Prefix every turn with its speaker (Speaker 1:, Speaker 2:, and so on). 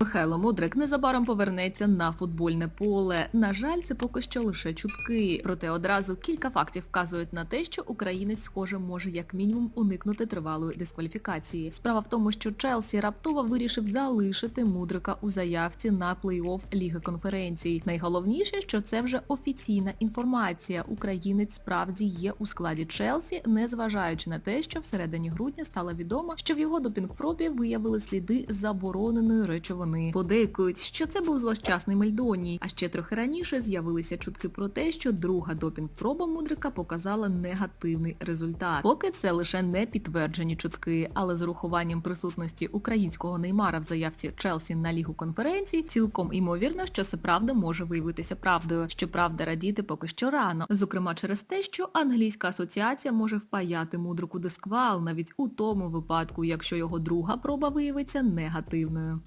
Speaker 1: Михайло Мудрик незабаром повернеться на футбольне поле. На жаль, це поки що лише чутки. Проте одразу кілька фактів вказують на те, що українець, схоже, може як мінімум уникнути тривалої дискваліфікації. Справа в тому, що Челсі раптово вирішив залишити Мудрика у заявці на плей-офф Ліги конференцій. Найголовніше, що це вже офіційна інформація. Українець справді є у складі Челсі, незважаючи на те, що всередині грудня стало відомо, що в його допінг-пробі виявили сліди забороненої речовини. Подейкують, що це був злощасний Мельдоній. А ще трохи раніше з'явилися чутки про те, що друга допінг-проба Мудрика показала негативний результат. Поки це лише не підтверджені чутки, але з урахуванням присутності українського неймара в заявці Челсі на лігу конференцій, цілком імовірно, що це правда може виявитися правдою. Щоправда, радіти поки що рано. Зокрема, через те, що англійська асоціація може впаяти мудрику дисквал навіть у тому випадку, якщо його друга проба виявиться негативною.